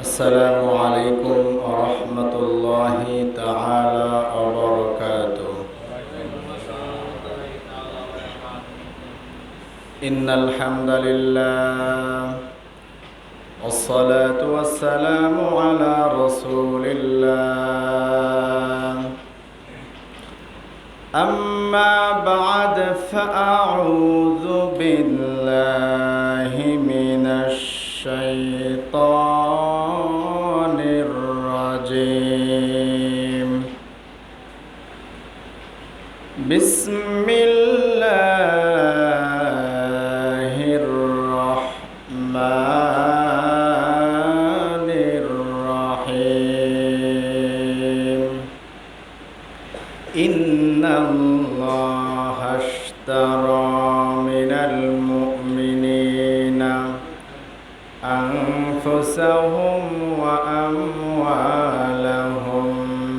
السلام عليكم ورحمة الله تعالى وبركاته. إن الحمد لله والصلاة والسلام على رسول الله. أما بعد فأعوذ بالله من الشيطان إن الله اشترى من المؤمنين أنفسهم وأموالهم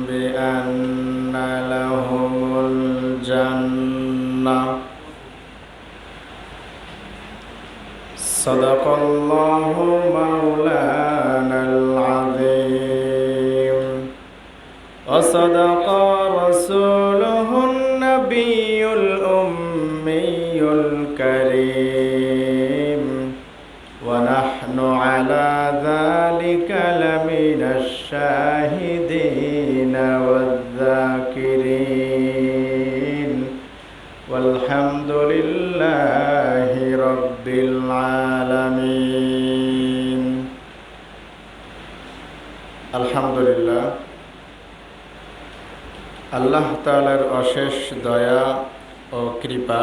بأن لهم الجنة صدق الله مولانا العظيم وصدق رسوله النبي الأمي الكريم ونحن على ذلك لمن الشاهدين والذاكرين والحمد لله رب العالمين الحمد لله আল্লাহ তালার অশেষ দয়া ও কৃপা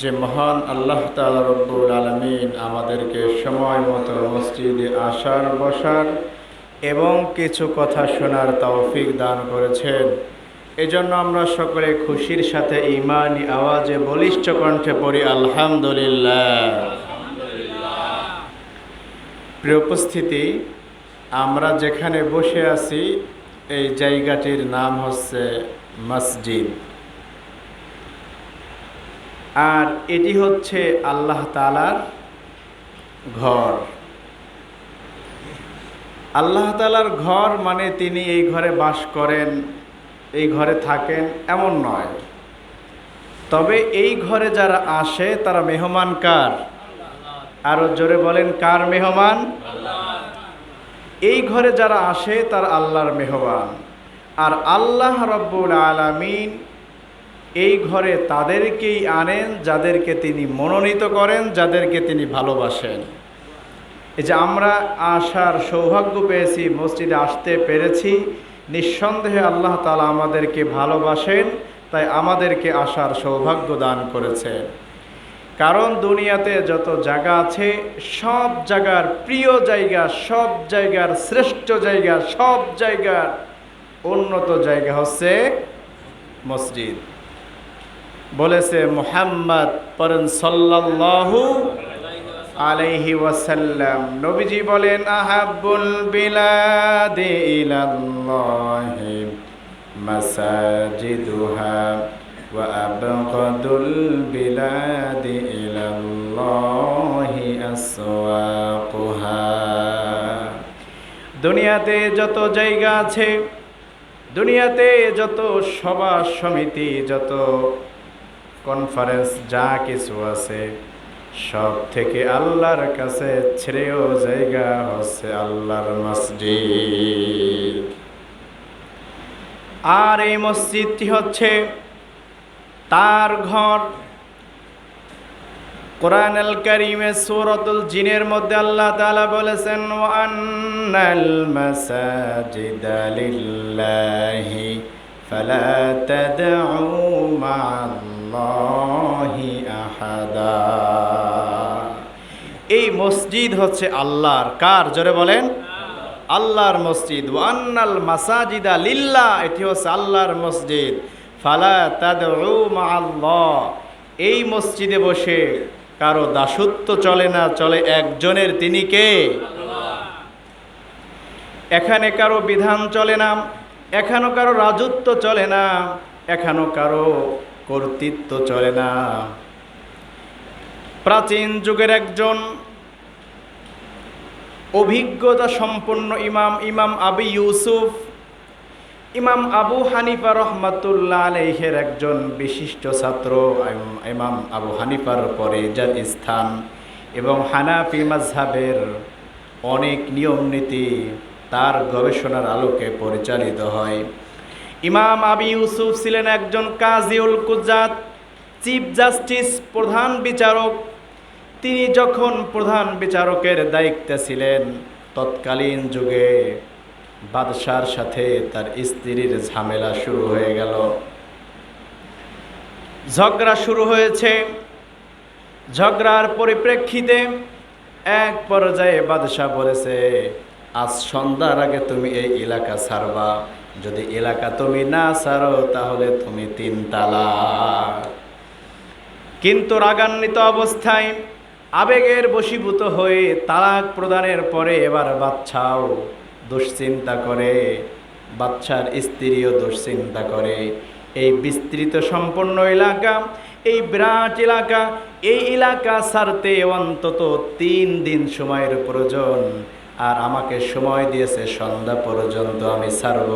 যে মহান আল্লাহ তালা রব্বুল আলমিন আমাদেরকে সময় মতো মসজিদে আসার, বসার এবং কিছু কথা শোনার তৌফিক দান করেছেন। এজন্য আমরা সকলে খুশির সাথে ইমানি আওয়াজে বলিষ্ঠ কণ্ঠে পড়ি, আলহামদুলিল্লাহ। প্রিয় উপস্থিতি, আমরা যেখানে বসে আছি এই জায়গাটির নাম হচ্ছে মসজিদ। আর এটি হচ্ছে আল্লাহ তালার ঘর। আল্লাহ তালার ঘর মানে তিনি এই ঘরে বাস করেন, এই ঘরে থাকেন এমন নয়। তবে এই ঘরে যারা আসে তারা মেহমান কার? আরও জোরে বলেন, কার মেহমান? এই ঘরে যারা আসে, তার আল্লাহর মেহমান। আর আল্লাহ রব্বুল আলামিন এই ঘরে তাদেরকেই আনেন, যাদেরকে তিনি মনোনীত করেন, যাদেরকে তিনি ভালোবাসেন। এই যে আমরা আসার সৌভাগ্য পেয়েছি, মসজিদে আসতে পেরেছি। নিঃসন্দেহে আল্লাহ তালা আমাদেরকে ভালোবাসেন, তাই আমাদেরকে আসার সৌভাগ্য দান করেছেন। কারণ দুনিয়াতে যত জায়গা আছে, সব জায়গার প্রিয় জায়গা, সব জায়গার শ্রেষ্ঠ জায়গা, সব জায়গার উন্নত জায়গা হচ্ছে মসজিদ। বলেছে মোহাম্মদ পরন সাল্লাল্লাহু আলাইহি ওয়াসাল্লাম। নবীজি বলেন, আহাব্বুল বিলাদি ইলাল্লাহি মাসাজিদুহা। وأبغض البلاد إلى الله أسواقها দুনিয়াতে যত জায়গা আছে দুনিয়াতে যত সভা সমিতি যত কনফারেন্স যা কিছু আছে সব থেকে আল্লাহর কাছে শ্রেয় জায়গা হচ্ছে আল্লাহর মসজিদ আর এই মসজিদটি হচ্ছে তার ঘর। কোরআন আল করিমে সূরাতুল জিনের মধ্যে আল্লাহ তাআলা বলেছেন ওয়ান্নাল মাসাজিদা লিল্লাহি ফালা তাদউ মা'আল্লাহি আহাদা। এই মসজিদ হচ্ছে আল্লাহর। কার? জোরে বলেন। আল্লাহর মসজিদ। ওয়ান্নাল মাসাজিদা লিল্লাহ এটি হচ্ছে আল্লাহর মসজিদ। ফালা তাদউ মা'আল্লাহ। এই মসজিদে বসে কারও দাসত্ব চলে না, চলে একজনের, তিনি কে? এখানে কারও বিধান চলে না এখানো কারও রাজত্ব চলে না এখানো কারও কর্তৃত্ব চলে না। প্রাচীন যুগের একজন অভিজ্ঞতা সম্পন্ন ইমাম ইমাম আবি ইউসুফ ইমাম আবু হানিফা রহমাতুল্লাহ আলহের একজন বিশিষ্ট ছাত্র, ইমাম আবু হানিফার পরে যার স্থান এবং হানাফি মাজহাবের অনেক নিয়ম নীতি তার গবেষণার আলোকে পরিচালিত হয়। ইমাম আবি ইউসুফ ছিলেন একজন কাজিউল কুজাত চিফ জাস্টিস প্রধান বিচারক। তিনি যখন প্রধান বিচারকের দায়িত্বে ছিলেন, তৎকালীন যুগে বাদশার সাথে তার স্ত্রীর ঝামেলা শুরু হয়ে গেল। ঝগড়া শুরু হয়েছে। ঝগড়ার পরিপ্রেক্ষিতে এক পর্যায়ে বাদশাহ বলেছে, আজ সন্ধ্যার আগে তুমি এই এলাকা ছাড়বা। যদি এলাকা তুমি না ছাড়ো, তাহলে তুমি তিন তালাক কিন্তু রাগান্বিত অবস্থায় আবেগের বশীভূত হয়ে তালাক প্রদানের পরে এবার বাচ্চাও দুশ্চিন্তা করে, বাচ্চার স্ত্রীও দুশ্চিন্তা করে। এই বিস্তৃত সম্পন্ন এলাকা, এই বিরাট এলাকা, এই এলাকা ছাড়তে অন্তত তিন দিন সময়ের প্রয়োজন। আর আমাকে সময় দিয়েছে সন্ধ্যা পর্যন্ত আমি ছাড়ব।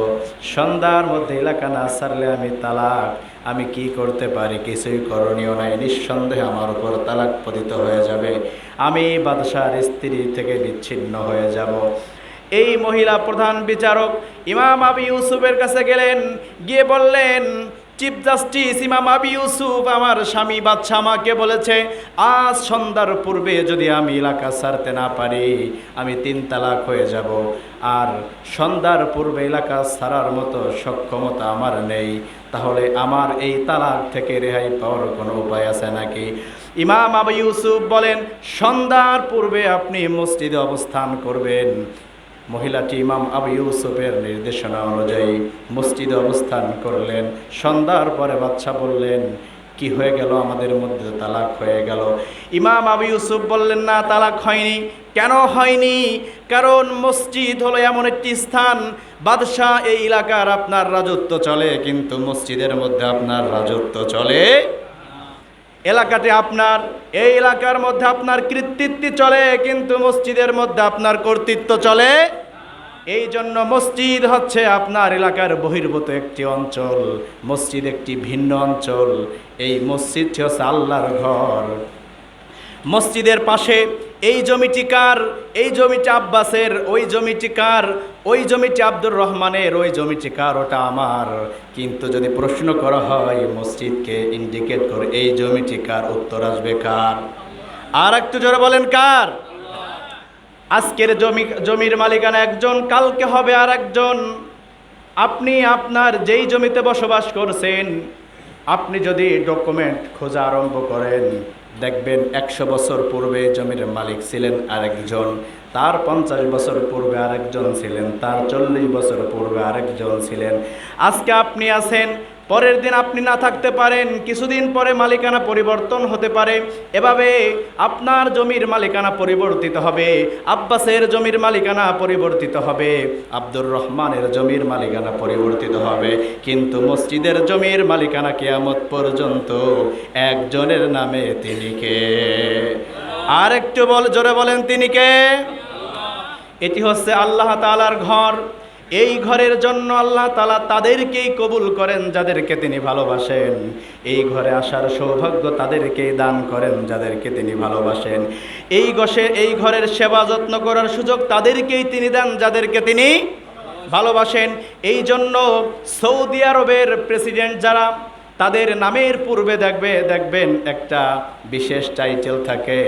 সন্ধ্যার মধ্যে এলাকা না ছাড়লে আমি তালাক। আমি কি করতে পারি কিছুই করণীয় নাই। নিঃসন্দেহে আমার উপর তালাক পতিত হয়ে যাবে। আমি বাদশার স্ত্রী থেকে বিচ্ছিন্ন হয়ে যাব। এই মহিলা প্রধান বিচারক ইমাম আবি ইউসুফের কাছে গেলেন, গিয়ে বললেন, চিফ জাস্টিস ইমাম আবি ইউসুফ, আমার স্বামী বাচ্চা আমাকে বলেছে, আজ সন্ধ্যার পূর্বে যদি আমি এলাকা ছাড়তে না পারি, আমি তিন তালাক হয়ে যাব। আর সন্ধ্যার পূর্বে এলাকা ছাড়ার মতো সক্ষমতা আমার নেই। তাহলে আমার এই তালাক থেকে রেহাই পাওয়ার কোনো উপায় আছে নাকি? ইমাম আবু ইউসুফ বলেন, সন্ধ্যার পূর্বে আপনি মসজিদে অবস্থান করবেন। মহিলাটি ইমাম আবু ইউসুফের নির্দেশনা অনুযায়ী মসজিদে অবস্থান করলেন। সন্ধ্যার পরে বাচ্চা বললেন, কি হয়ে গেল? আমাদের মধ্যে তালাক হয়ে গেল। ইমাম আবু ইউসুফ বললেন, না, তালাক হয়নি। কেন হয়নি? কারণ মসজিদ হলো এমন একটি স্থান, বাদশাহ এই এলাকার আপনার রাজত্ব চলে, কিন্তু মসজিদের মধ্যে আপনার রাজত্ব চলে এলাকাতে আপনার, এই এলাকার মধ্যে আপনার কৃতিত্ব চলে, কিন্তু মসজিদের মধ্যে আপনার কর্তৃত্ব চলে। এই জন্য মসজিদ হচ্ছে আপনার এলাকার বহির্ভূত একটি অঞ্চল, মসজিদ একটি ভিন্ন অঞ্চল। এই মসজিদটি হচ্ছে আল্লাহর ঘর। মসজিদের পাশে এই জমিটি কার? এই জমিটি আব্বাসের, ওই জমিটি কার? ওই জমিটি আব্দুর রহমানের, ওই জমিটি কার? ওটা আমার। কিন্তু যদি প্রশ্ন করা হয়, মসজিদকে ইন্ডিকেট করে এই জমিটি কার, উত্তর আসবে কার? আর একটু জোরে বলেন কার? আজকের জমি, জমির মালিকানা একজন, কালকে হবে আর একজন। আপনি আপনার যেই জমিতে বসবাস করছেন, আপনি যদি ডকুমেন্ট খোঁজা আরম্ভ করেন দেখবেন একশো বছর পূর্বে জমির মালিক ছিলেন আরেকজন তার পঞ্চাশ বছর পূর্বে আরেকজন ছিলেন, তার চল্লিশ বছর পূর্বে আরেকজন ছিলেন। আজকে আপনি আছেন, পরের দিন আপনি না থাকতে পারেন, কিছুদিন পরে মালিকানা পরিবর্তন হতে পারে। এভাবে আপনার জমির মালিকানা পরিবর্তিত হবে, আব্বাসের জমির মালিকানা পরিবর্তিত হবে, আব্দুর রহমানের জমির মালিকানা পরিবর্তিত হবে। কিন্তু মসজিদের জমির মালিকানা কেয়ামত পর্যন্ত একজনের নামে তিনি কে? আর একটু বল, জোরে বলেন তিনি কে? এটি হচ্ছে আল্লাহ তালার ঘর। এই ঘরের জন্য আল্লাহ তালা তাদেরকেই কবুল করেন যাদেরকে তিনি ভালোবাসেন। এই ঘরে আসার সৌভাগ্য তাদেরকেই দান করেন যাদেরকে তিনি ভালোবাসেন। এই গসে, এই ঘরের সেবা যত্ন করার সুযোগ তাদেরকেই তিনি দেন যাদেরকে তিনি ভালোবাসেন। এই জন্য সৌদি আরবের প্রেসিডেন্ট যারা তাদের নামের পূর্বে দেখবে, দেখবেন একটা বিশেষ টাইটেল থাকে,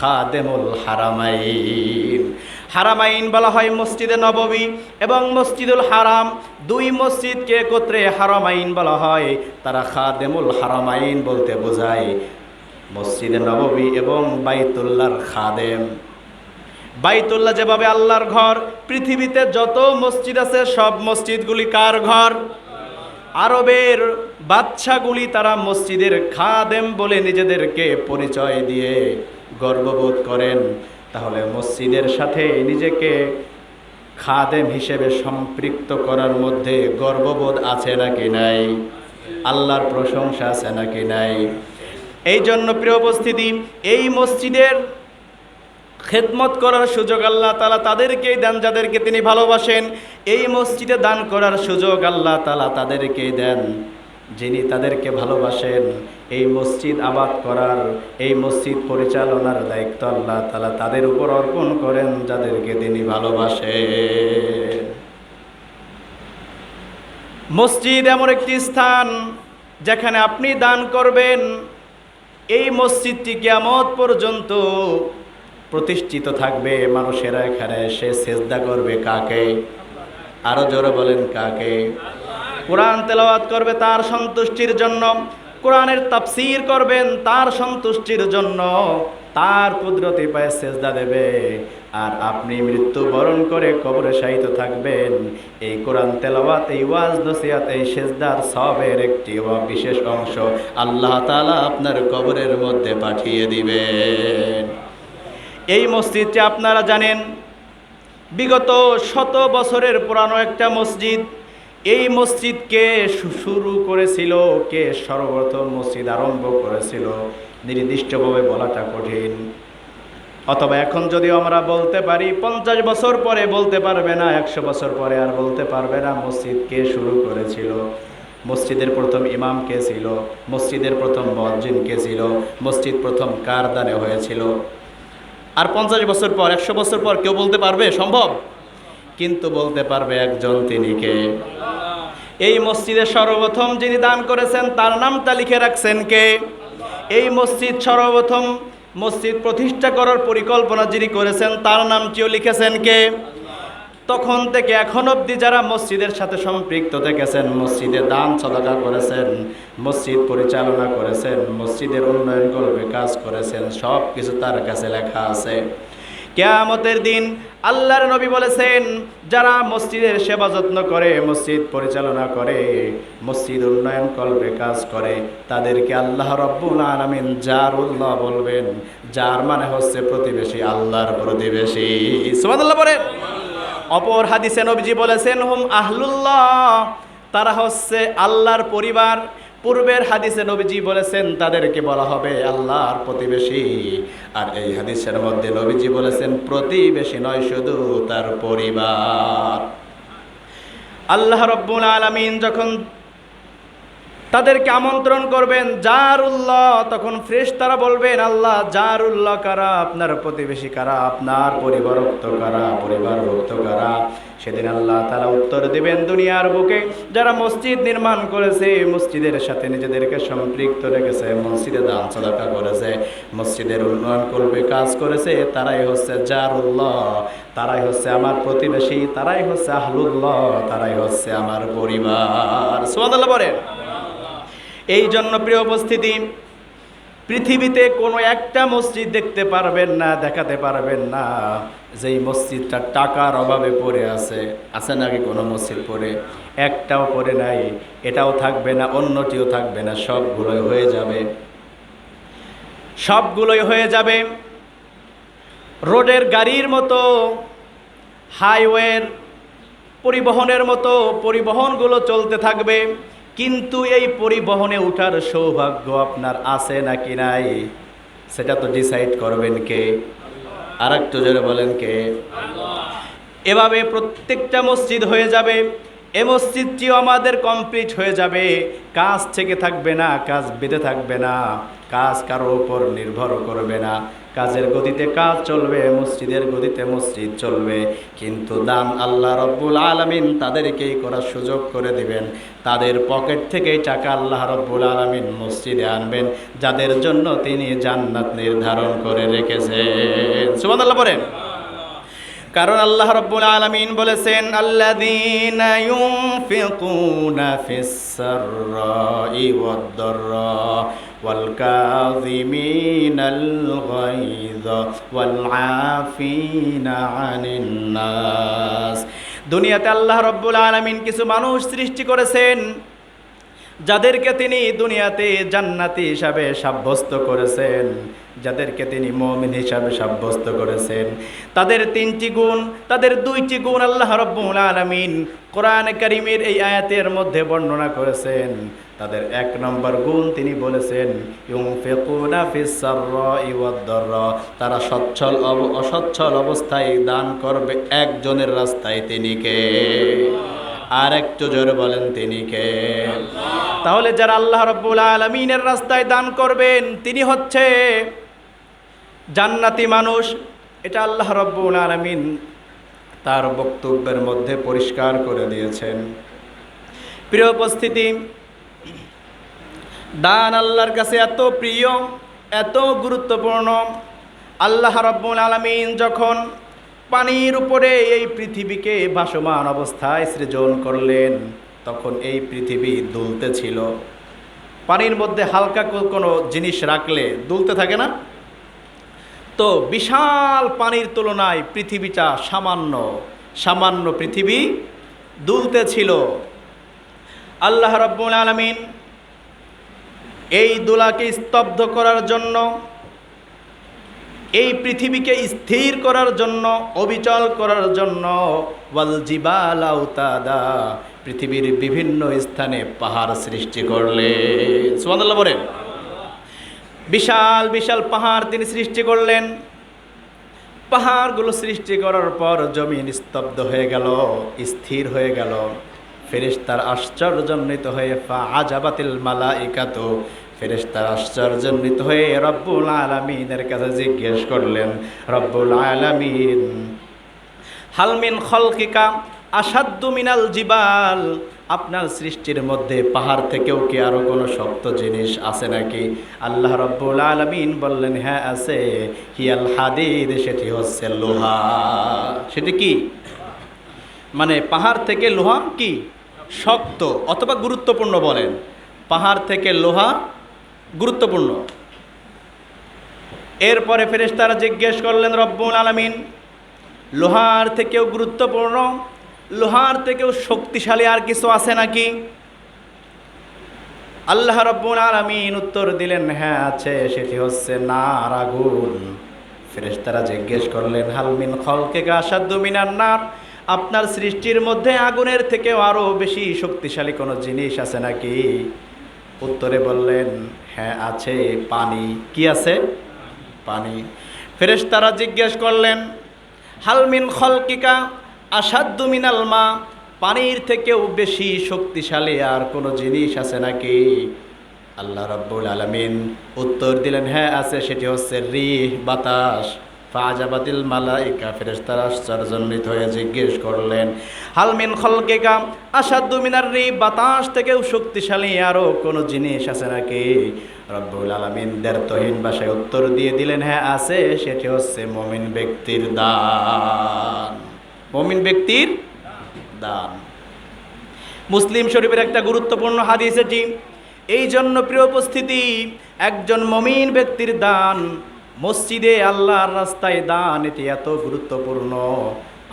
খাদেমুল হারামাইন। হারামাইন বলা হয় মসজিদে নববী এবং মসজিদুল হারাম দুই মসজিদকে একত্রে হারামাইন বলা হয়। তারা খাদেমুল হারামাইন বলতে বোঝায়। মসজিদে নববী এবং বাইতুল্লার খাদেম। বাইতুল্লাহ যেভাবে আল্লাহর ঘর, পৃথিবীতে যত মসজিদ আছে, সব মসজিদগুলি কার ঘর? আরবের বাচ্চাগুলি তারা মসজিদের খাদেম বলে নিজেদেরকে পরিচয় দিয়ে গর্ববোধ করেন। তাহলে মসজিদের সাথে নিজেকে খাদেম হিসেবে সম্পৃক্ত করার মধ্যে গর্ববোধ আছে নাকি নাই? আল্লাহর প্রশংসা আছে নাকি নাই? এই জন্য প্রিয় উপস্থিতি, এই মসজিদের খেদমত করার সুযোগ আল্লাহ তালা তাদেরকেই দেন যাদেরকে তিনি ভালোবাসেন। এই মসজিদে দান করার সুযোগ আল্লাহ তালা তাদেরকেই দেন, যিনি তাদেরকে ভালোবাসেন। এই মসজিদ আবাদ করার, এই মসজিদ পরিচালনার দায়িত্ব আল্লাহ তালা তাদের উপর অর্পণ করেন, যাদেরকে তিনি ভালোবাসেন। মসজিদ এমন একটি স্থান যেখানে আপনি দান করবেন। এই মসজিদটি কিয়ামত পর্যন্ত প্রতিষ্ঠিত থাকবে মানুষেরা এখানে এসে সেজদা করবে কাকে? আরও জোরে বলেন কাকে? কোরআন তেলাওয়াত করবে তার সন্তুষ্টির জন্য, কোরআনের তাফসীর করবেন তার সন্তুষ্টির জন্য, তার কুদরতি পায়ে সেজদা দেবে। আর আপনি মৃত্যুবরণ করে কবরে শায়িত থাকবেন। এই কোরআন তেলাওয়াত, এই ওয়াজ, নসিহাত, এই সেজদার সবের একটি বিশেষ অংশ। আল্লাহ তাআলা আপনার কবরের মধ্যে পাঠিয়ে দিবেন। এই মসজিদটি আপনারা জানেন। বিগত শত বছরের পুরানো একটা মসজিদ। এই মসজিদকে শুরু করেছিল, কে সর্বপ্রথম মসজিদ আরম্ভ করেছিল, নির্দিষ্টভাবে বলাটা কঠিন। অথবা এখন যদি আমরা বলতে পারি, পঞ্চাশ বছর পরে বলতে পারবে না, একশো বছর পরে আর বলতে পারবে না মসজিদ কে শুরু করেছিল। মসজিদের প্রথম ইমাম কে ছিল, মসজিদের প্রথম মসজিদ কে ছিল, মসজিদ প্রথম কার দানে হয়েছিল। আর পঞ্চাশ বছর পর, একশো বছর পর কেউ বলতে পারবে? সম্ভব? কিন্তু বলতে পারবে একজন তিনি কে? এই মসজিদে সর্বপ্রথম যিনি দান করেছেন, তার নামটা লিখে রাখছেন কে? এই মসজিদ সর্বপ্রথম মসজিদ প্রতিষ্ঠা করার পরিকল্পনা যিনি করেছেন, তার নামটিও লিখেছেন কে? তখন থেকে এখন অবধি যারা মসজিদের সাথে সম্পৃক্ত থেকেছেন, মসজিদে দান সদাকা করেছেন, মসজিদ পরিচালনা করেছেন, মসজিদের উন্নয়ন করবে, কাজ করেছেন সব কিছু তার কাছে লেখা আছে। কেয়ামতের দিন আল্লাহর নবী বলেছেন, যারা মসজিদের সেবা যত্ন করে, মসজিদ পরিচালনা করে, মসজিদ উন্নয়ন করবে, কাজ করে, তাদেরকে আল্লাহ রব্বুল আলামিন জারুল্লাহ বলবেন। যার মানে হচ্ছে প্রতিবেশী, আল্লাহর প্রতিবেশী। বলেন। অপর হাদিসে নবজি বলেছেন, হুম আহলুল্লাহ তারা হচ্ছে আল্লাহর পরিবার। পূর্বের হাদিসে নবীজি বলেছেন, তাদেরকে বলা হবে আল্লাহর প্রতিবেশী আর এই হাদিসের মধ্যে নবীজি বলেছেন, প্রতিবেশী নয়, শুধু তার পরিবার আল্লাহ রব্বুল আলমিন যখন তাদেরকে আমন্ত্রণ করবেন, জারুল্লাহ তখন ফ্রেশ তারা বলবেন, আল্লাহ, জারুল্লাহ কারা? আপনার প্রতিবেশী কারা? আপনার পরিবারভুক্ত কারা? পরিবারভুক্ত কারা? সেদিন আল্লাহ তারা উত্তর দিবেন দুনিয়ার বুকে, যারা মসজিদ নির্মাণ করেছে, মসজিদের সাথে নিজেদেরকে সম্পৃক্ত রেখেছে, মসজিদে দান সদাকা করেছে, মসজিদের উন্নয়ন করবে, কাজ করেছে, তারাই হচ্ছে জারুল্লাহ, তারাই হচ্ছে আমার প্রতিবেশী, তারাই হচ্ছে আহলুল্লাহ, তারাই হচ্ছে আমার পরিবার। সোয়াদাল্লাহ বলেন। এই জন্য প্রিয় উপস্থিতি, পৃথিবীতে কোনো একটা মসজিদ দেখতে পারবেন না, দেখাতে পারবেন না। যেই মসজিদটা টাকার অভাবে পড়ে আছে আছে নাকি কোনো মসজিদ পড়ে? একটাও পড়ে নাই, এটাও থাকবে না, অন্যটিও থাকবে না, সবগুলোই হয়ে যাবে। সবগুলোই হয়ে যাবে। রোডের গাড়ির মতো, হাইওয়ের পরিবহনের মতো পরিবহনগুলো চলতে থাকবে। কিন্তু এই পরিবহনে ওঠার সৌভাগ্য আপনার আছে নাকি নাই? সেটা তো ডিসাইড করবেন কে? আর একটু জোরে বলেন কে? এভাবে প্রত্যেকটা মসজিদ হয়ে যাবে। এ মসজিদটিও আমাদের কমপ্লিট হয়ে যাবে। কাজ থেকে থাকবে না, কাজ বেঁধে থাকবে না। কাজ কারও উপর নির্ভর করবে না। কাজের গতিতে কাজ চলবে, মসজিদের গতিতে মসজিদ চলবে। কিন্তু দান আল্লাহ রব্বুল আলমিন তাদেরকেই করার সুযোগ করে দিবেন। তাদের পকেট থেকেই টাকা আল্লাহ রব্বুল আলমিন মসজিদে আনবেন, যাদের জন্য তিনি জান্নাত নির্ধারণ করে রেখেছেন। সুবাদ আল্লাহ বলেন কারণ আল্লাহ রব্বুল আলামিন বলেছেন, আল্লাযীনা ইউনফিকুনা ফিস সাররাই ওয়াদ-দাররা ওয়াল কাযিমিনাল গায়য ওয়াল আফিনা দুনিয়াতে আল্লাহ রব্বুল আলামিন কিছু মানুষ সৃষ্টি করেছেন। যাদেরকে তিনি দুনিয়াতে জান্নাতি হিসাবে সাব্যস্ত করেছেন, যাদেরকে তিনি মমিন হিসাবে সাব্যস্ত করেছেন, তাদের তিনটি গুণ, তাদের দুইটি গুণ আল্লাহ রব্বুল আলমিন কোরআন করিমের এই আয়াতের মধ্যে বর্ণনা করেছেন তাদের এক নম্বর গুণ তিনি বলেছেন। তারা সচ্ছল অসচ্ছল অবস্থায় দান করবে একজনের রাস্তায় তিনি কে আর একটু জোরে বলেন তিনি কে? তাহলে যারা আল্লাহ রব্বুল আলমিনের রাস্তায় দান করবেন, তিনি হচ্ছে জান্নাতি মানুষ। এটা আল্লাহ রব্বুল আলমিন তার বক্তব্যের মধ্যে পরিষ্কার করে দিয়েছেন। প্রিয় উপস্থিতি, দান আল্লাহর কাছে এত প্রিয়, এত গুরুত্বপূর্ণ। আল্লাহ রব্বুল আলমিন যখন পানির উপরে এই পৃথিবীকে ভাসমান অবস্থায় সৃজন করলেন। তখন এই পৃথিবী দুলতে ছিল। পানির মধ্যে হালকা কোনো জিনিস রাখলে দুলতে থাকে না। তো বিশাল পানির তুলনায় পৃথিবীটা সামান্য সামান্য পৃথিবী দুলতে ছিল। আল্লাহ রব্বুল আলমিন এই দোলাকে স্তব্ধ করার জন্য এই পৃথিবীকে স্থির করার জন্য, অবিচল করার জন্য পৃথিবীর বিভিন্ন স্থানে পাহাড় সৃষ্টি করলে। বলেন। বিশাল বিশাল পাহাড় তিনি সৃষ্টি করলেন। পাহাড়গুলো সৃষ্টি করার পর জমিন স্তব্ধ হয়ে গেল, স্থির হয়ে গেল। ফেরেশতার আশ্চর্যজনিত হয়ে, ফা আজাবাতিল মালাইকাত ফেরেশতার আশ্চর্যজনিত হয়ে রব্বুল আলামিনের কাছে জিজ্ঞেস করলেন, রব্বুল আলামিন হালমিন খলকিকা আসাদ্দু মিনাল জিবাল? আপনার সৃষ্টির মধ্যে পাহাড় থেকেও কি আরও কোনো শক্ত জিনিস আছে নাকি? আল্লাহ রব্বুল আলমিন বললেন হ্যাঁ আছে। হিয়াল হাদিদ, সেটি হচ্ছে লোহা। সেটি কি? মানে পাহাড় থেকে লোহা কি? শক্ত, অথবা গুরুত্বপূর্ণ বলেন। পাহাড় থেকে লোহা গুরুত্বপূর্ণ। এরপরে ফেরেশতারা জিজ্ঞেস করলেন, রব্বুল আলমিন, লোহার থেকেও গুরুত্বপূর্ণ, লোহার থেকেও শক্তিশালী আর কিছু আছে নাকি? আল্লাহ রব্বুল আলামিন উত্তর দিলেন হ্যাঁ আছে, সেটি হচ্ছে নার আগুন ফেরেশতারা জিজ্ঞেস করলেন হালমিন খলকে গাসাদ্দু মিনার নার? আপনার সৃষ্টির মধ্যে আগুনের থেকেও আরও বেশি শক্তিশালী কোনো জিনিস আছে নাকি? উত্তরে বললেন হ্যাঁ আছে পানি। কি আছে? পানি। ফেরেশতারা জিজ্ঞেস করলেন হালমিন খলকিকা আসাদ্দু মিনাল মা? পানির থেকেও বেশি শক্তিশালী আর কোনো জিনিস আছে নাকি? আল্লাহ রব্বুল আলমিন উত্তর দিলেন হ্যাঁ আছে, সেটি হচ্ছে রিহ, বাতাস। ফাজাবাতিল মালাইকা, ফেরেশতারা আশ্চর্যজনিত হয়ে জিজ্ঞেস করলেন হালমিন খলকেকা? আসাদ্দু মিনার রি বাতাস থেকেও শক্তিশালী আরও কোনো জিনিস আছে নাকি? রব্বুল আলমিন দ্ব্যর্থহীন ভাষায় উত্তর দিয়ে দিলেন হ্যাঁ আছে, সেটি হচ্ছে মমিন ব্যক্তির দান। মমিন ব্যক্তির দান। মুসলিম শরীফের একটা গুরুত্বপূর্ণ হাদিস এটি। এই জন্য প্রিয় উপস্থিতি, একজন মমিন ব্যক্তির দান মসজিদে আল্লাহর রাস্তায় দান এটি এত গুরুত্বপূর্ণ।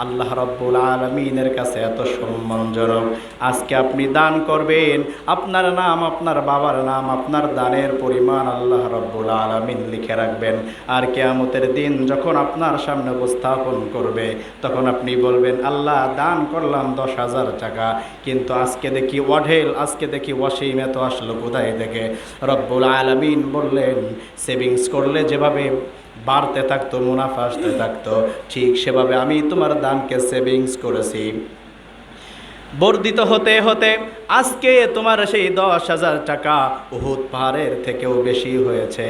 আল্লাহ রব্বুল আলমিনের কাছে এত সম্মানজনক। আজকে আপনি দান করবেন, আপনার নাম, আপনার বাবার নাম, আপনার দানের পরিমাণ আল্লাহ রব্বুল আলমিন লিখে রাখবেন। আর কেয়ামতের দিন যখন আপনার সামনে উপস্থাপন করবে, তখন আপনি বলবেন, আল্লাহ, দান করলাম দশ হাজার টাকা, কিন্তু আজকে দেখি ওয়াঢেল আজকে দেখি ওয়াসিম এত আসলো কোথায় থেকে? রব্বুল আলমিন বললেন, সেভিংস করলে যেভাবে বাড়তে থাকতো, মুনাফা আসতে থাকতো। ঠিক সেভাবে আমি তোমার দানকে সেভিংস করেছি। বর্ধিত হতে হতে আজকে তোমার সেই দশ হাজার টাকা উহুদ পাহাড়ের থেকেও বেশি হয়েছে।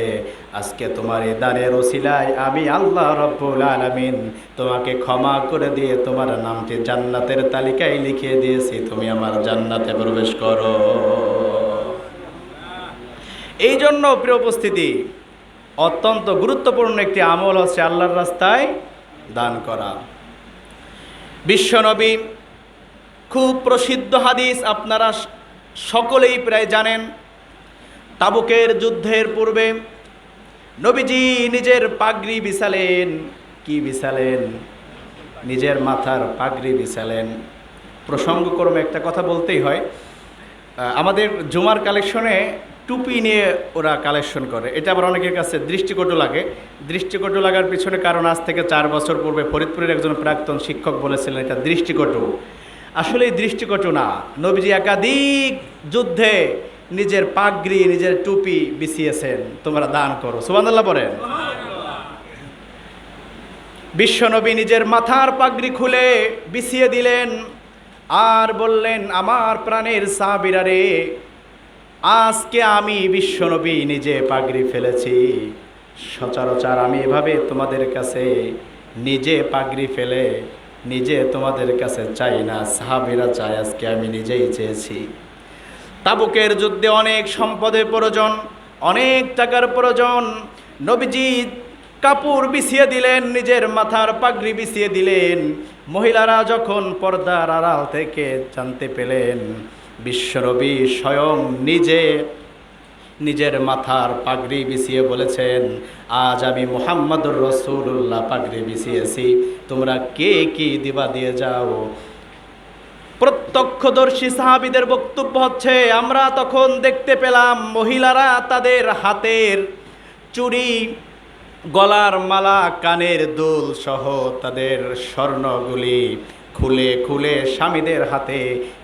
আজকে তোমার এই দানের ওসিলায় আমি আল্লাহ রব্বুল আলমিন তোমাকে ক্ষমা করে দিয়ে তোমার নামটি জান্নাতের তালিকায় লিখিয়ে দিয়েছি। তুমি আমার জান্নাতে প্রবেশ করো। এই জন্য প্রিয় উপস্থিতি অত্যন্ত গুরুত্বপূর্ণ একটি আমল হচ্ছে আল্লাহর রাস্তায় দান করা। বিশ্বনবী খুব প্রসিদ্ধ হাদিস আপনারা সকলেই প্রায় জানেন। তাবুকের যুদ্ধের পূর্বে নবীজি নিজের পাগড়ি বিছালেন। কি বিছালেন? নিজের মাথার পাগড়ি বিছালেন। প্রসঙ্গক্রমে একটা কথা বলতেই হয় আমাদের জুমার কালেকশনে টুপি নিয়ে ওরা কালেকশন করে। এটা আবার অনেকের কাছে দৃষ্টিকটু লাগে। দৃষ্টিকটু লাগার পিছনে কারণ আজ থেকে চার বছর পূর্বে ফরিদপুরের একজন প্রাক্তন শিক্ষক বলেছিলেন, এটা দৃষ্টিকটু। আসলে দৃষ্টিকটু না। নবীজি একাধিক যুদ্ধে নিজের পাগড়ি, নিজের টুপি বিছিয়েছেন। তোমরা দান করো। সুবান্দাল্লাহ বলেন। বিশ্বনবী নিজের মাথার পাগড়ি খুলে বিছিয়ে দিলেন। আর বললেন, আমার প্রাণের সাবিরা রে আজকে আমি বিশ্বনবী নিজে পাগড়ি ফেলেছি। সচরাচর আমি এভাবে তোমাদের কাছে নিজে পাগড়ি ফেলে নিজে তোমাদের কাছে চাই না। সাহাবিরা চাই আজকে আমি নিজেই চেয়েছি। তাবুকের যুদ্ধে অনেক সম্পদের প্রয়োজন, অনেক টাকার প্রয়োজন। নবীজি কাপড় বিছিয়ে দিলেন, নিজের মাথার পাগড়ি বিছিয়ে দিলেন। মহিলারা যখন পর্দার আড়াল থেকে জানতে পেলেন বিশ্বনবী স্বয়ং নিজে নিজের মাথার পাগড়ি বিছিয়ে বলেছেন, আজ আমি মোহাম্মদুর রসুল্লাহ পাগড়ি বিছিয়েছি। তোমরা কে কি দিবা দিয়ে যাও? প্রত্যক্ষদর্শী সাহাবিদের বক্তব্য হচ্ছে, আমরা তখন দেখতে পেলাম মহিলারা তাদের হাতের চুড়ি, গলার মালা, কানের দুল সহ তাদের স্বর্ণগুলি খুলে খুলে স্বামীদের হাতে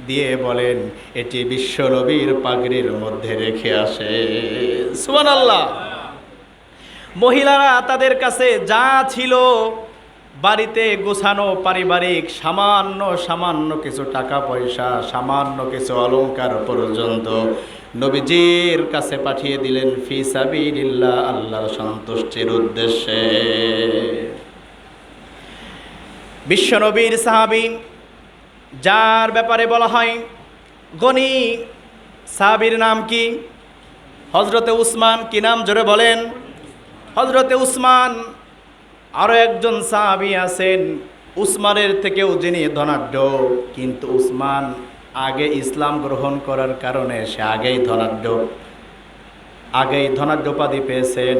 দিয়ে বলেন, এটি বিশ্বনবীর পাগড়ির মধ্যে রেখে আসে। সুমান আল্লাহ মহিলারা তাদের কাছে যা ছিল, বাড়িতে গোছানো পারিবারিক সামান্য সামান্য কিছু টাকা পয়সা, সামান্য কিছু অলংকার পর্যন্ত নবীজির কাছে পাঠিয়ে দিলেন, ফি সাবিলিল্লাহ, আল্লাহর সন্তুষ্টির উদ্দেশ্যে। বিশ্বনবীর সাহাবী, যার ব্যাপারে বলা হয়, গনি সাহাবীর নাম কি? হজরতে উসমান কি নাম? জোরে বলেন। হজরতে উসমান আরও একজন সাহাবি আছেন, উসমানের থেকেও যিনি ধনাঢ্য। কিন্তু উসমান আগে ইসলাম গ্রহণ করার কারণে সে আগেই ধনাঢ্য। আগেই ধনাঢ্যপাদি পেয়েছেন।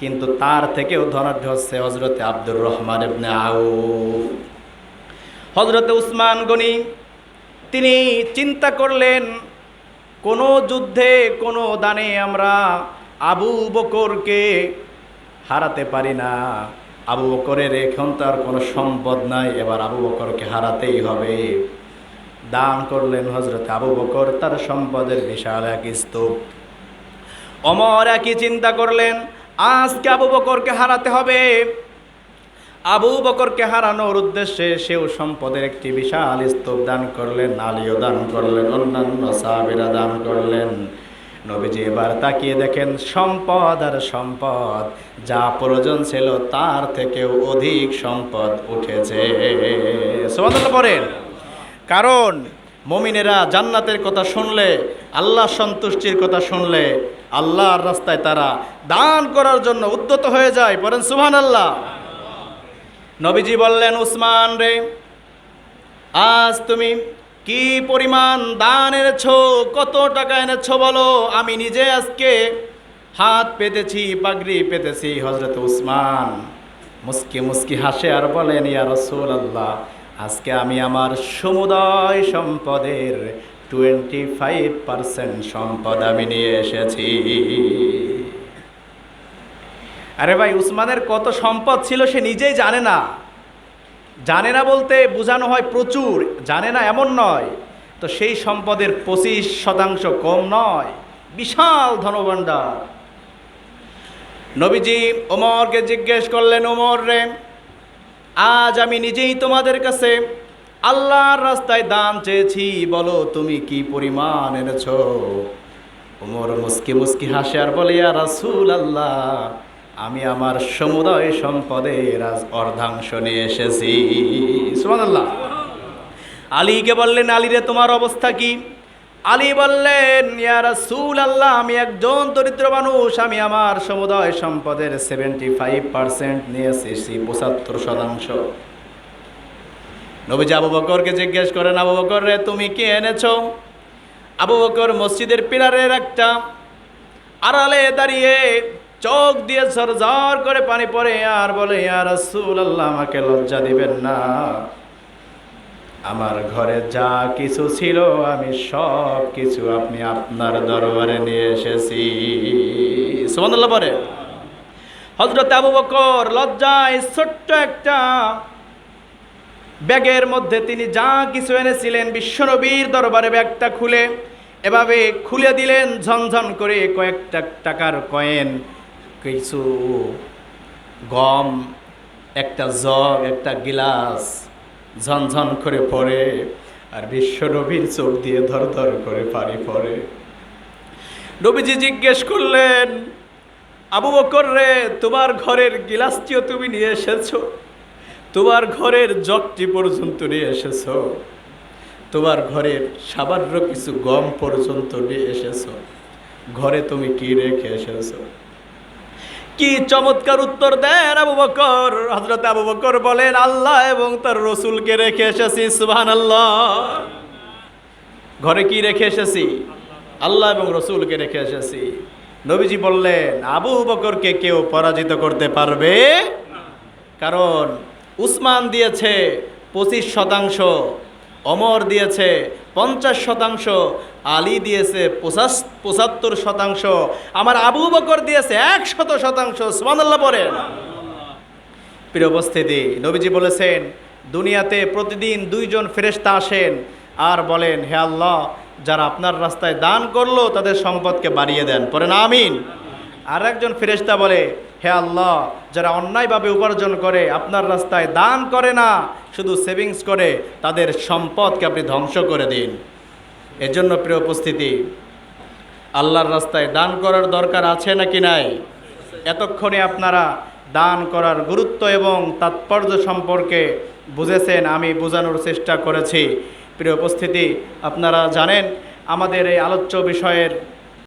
কিন্তু তার থেকেও ধনাঢ্য হচ্ছে হজরতে আব্দুর রহমান আউ হজরতে উসমান গনি, তিনি চিন্তা করলেন, কোনো যুদ্ধে, কোনো দানে আমরা আবু বকরকে হারাতে পারি না। আবু বকরের এখন তার কোনো সম্পদ নাই, এবার আবু বকরকে হারাতেই হবে। দান করলেন হজরত আবু বকর, তার সম্পদের বিশাল এক স্তূপ। অমর একই চিন্তা করলেন আজকে আবু বকরকে হারাতে হবে। আবু বকরকে হারানোর উদ্দেশ্যে সেও সম্পদের একটি বিশাল স্তূপ দান করলেন, আলিও দান করলেন, অন্যান্য সাহাবিরা দান করলেন। নবীজি এবার তাকিয়ে দেখেন, সম্পদ আর সম্পদ যা প্রয়োজন ছিল তার থেকেও অধিক সম্পদ উঠেছে। পড়েন। কারণ মমিনেরা জান্নাতের কথা শুনলে, আল্লাহ সন্তুষ্টির কথা শুনলে আল্লাহর রাস্তায় তারা দান করার জন্য উদ্যত হয়ে যায়। পড়েন সুহান আল্লাহ নবীজি বললেন, উসমান রে, আজ তুমি কি পরিমাণ দান এনেছো, কত টাকা এনেছো বলো? আমি নিজে আজকে হাত পেতেছি, পাগড়ি পেতেছি হজরত উসমান। মুস্কি মুস্কি হাসে আর বলেন, ইয়া রসুল আল্লাহ আজকে আমি আমার সমুদায় সম্পদের টোয়েন্টি ফাইভ পার্সেন্ট সম্পদ আমি নিয়ে এসেছি। আরে ভাই, উসমানের কত সম্পদ ছিল সে নিজেই জানে না। জানে না বলতে বোঝানো হয় প্রচুর, জানে না এমন নয়। তো সেই সম্পদের পঁচিশ শতাংশ কম নয়। বিশাল ধনভাণ্ডার। নবীজি ওমরকে জিজ্ঞেস করলেন, ওমর রে, আজ আমি নিজেই তোমাদের কাছে আল্লাহর রাস্তায় দান চেয়েছি, বলো তুমি কি পরিমাণ এনেছ? ওমর মুস্কি মুসকি হাসে আর বলে, ইয়া রাসূল আল্লাহ আমি আমার সমুদয় সম্পদের আজ অর্ধাংশ নিয়ে এসেছি। সুবহানাল্লাহ। আলীকে বললেন, আলী রে, তোমার অবস্থা কি? আলী বললেন, ইয়া রাসূল আল্লাহ আমি একজন দরিদ্র মানুষ, আমি আমার সমুদয় সম্পদের সেভেন্টি ফাইভ পার্সেন্ট নিয়ে এসেছি, পঁচাত্তর শতাংশ। নবীজি আবু বকরকে জিজ্ঞেস করেন, আবু বকর রে, তুমি কি এনেছ? আবু বকর মসজিদের পিলারের একটা আড়ালে দাঁড়িয়ে চোখ দিয়ে ঝরঝর করে পানি পরে আর বলে, ইয়া রাসূল আল্লাহ আমাকে লজ্জা দিবেন না। আমার ঘরে যা কিছু ছিল, আমি সব কিছু আপনি আপনার দরবারে নিয়ে এসেছি। সুবহানাল্লাহ পরে হজরত আবু বকর লজ্জায় ছোট্ট একটা ব্যাগের মধ্যে তিনি যা কিছু এনেছিলেন বিশ্বনবীর দরবারে ব্যাগটা খুলে, এভাবে খুলে দিলেন ঝনঝন করে কয়েকটা টাকার কয়েন, কিছু গম, একটা জগ, একটা গিলাস ঝনঝন করে পড়ে আর বিশ্বনবীর চোখ দিয়ে ধর ধর করে পানি পড়ে। নবীজি জিজ্ঞেস করলেন, আবু বকর রে, তোমার ঘরের গিলাসটিও তুমি নিয়ে এসেছ? তোমার ঘরের জগটি পর্যন্ত নিয়ে এসেছ। তোমার ঘরের সামান্য কিছু গম পর্যন্ত নিয়ে এসেছ। ঘরে তুমি কি রেখে এসেছ? কি চমৎকার উত্তর দেন আবু বকর। হজরত আবু বকর বলেন, আল্লাহ এবং তার রসুলকে রেখে এসেছি সুবহান আল্লাহ ঘরে কি রেখে এসেছি? আল্লাহ এবং রসুলকে রেখে এসেছি। নবীজি বললেন, আবু বকরকে কেউ পরাজিত করতে পারবে? কারণ উসমান দিয়েছে পঁচিশ শতাংশ, অমর দিয়েছে পঞ্চাশ শতাংশ, আলী দিয়েছে পঁচাশ, পঁচাত্তর শতাংশ, আমার আবু বকর দিয়েছে একশত শতাংশ, সুবহানাল্লাহ পড়েন। প্রিয় উপস্থিতি, নবীজি বলেছেন, দুনিয়াতে প্রতিদিন দুইজন ফেরেশতা আসেন আর বলেন, হে আল্লাহ, যারা আপনার রাস্তায় দান করল, তাদের সম্পদকে বাড়িয়ে দেন। পরে না আমিন। আর একজন ফেরেশতা বলে হে আল্লাহ, যারা অন্যায়ভাবে উপার্জন করে, আপনার রাস্তায় দান করে না, শুধু সেভিংস করে, তাদের সম্পদকে আপনি ধ্বংস করে দিন। এজন্য প্রিয় উপস্থিতি, আল্লাহর রাস্তায় দান করার দরকার আছে নাকি নাই? এতক্ষণে আপনারা দান করার গুরুত্ব এবং তাৎপর্য সম্পর্কে বুঝেছেন, আমি বোঝানোর চেষ্টা করেছি। প্রিয় উপস্থিতি, আপনারা জানেন, আমাদের এই আলোচ্য বিষয়ের